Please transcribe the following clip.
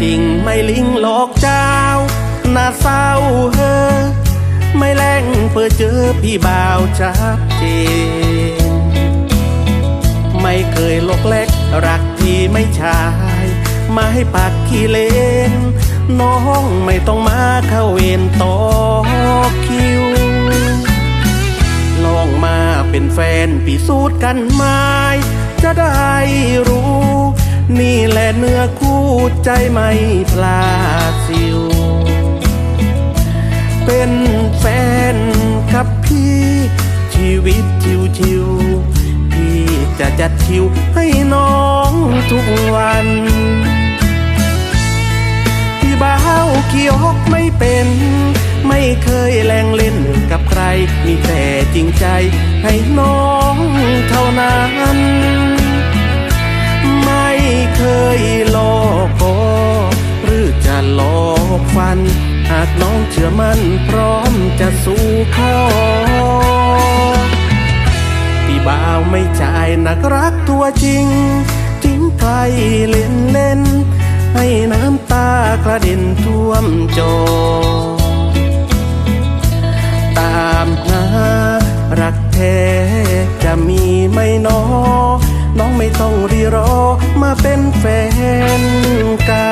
จริงไม่ลิงหลอกเจ้าน้าเศร้าเฮอไม่แรงเพื่อเจอพี่บ่าวชัดเจนไม่เคยลกเล็กรักพี่ไม่ชายมาให้ปากขี้เลน น้องไม่ต้องมาเข้าเวรต่อคิวลองมาเป็นแฟนพิสูจน์กันไหมจะได้รู้ นี่แหละเนื้อ คู่ใจไม่พลาดสิว เป็นแฟนกับพี่ชีวิตชิวๆพี่จะจัดคิวให้น้องทุกวัน พี่บ้าวเกี่ยวฮกไม่เป็น ไม่เคยแรงเล่นกับใคร มีแต่จริงใจให้น้องเท่านั้น หากน้องเชื่อมั่นพร้อมจะสู้ขอพี่บ่าวไม่จ่ายนักรักตัวจริง ทิ้งใครเล่นเล่น ให้น้ำตากระเด็นท่วมจอ ตามหารักแท้จะมีไม่น้อ น้องไม่ต้องรีรอมาเป็นแฟนกัน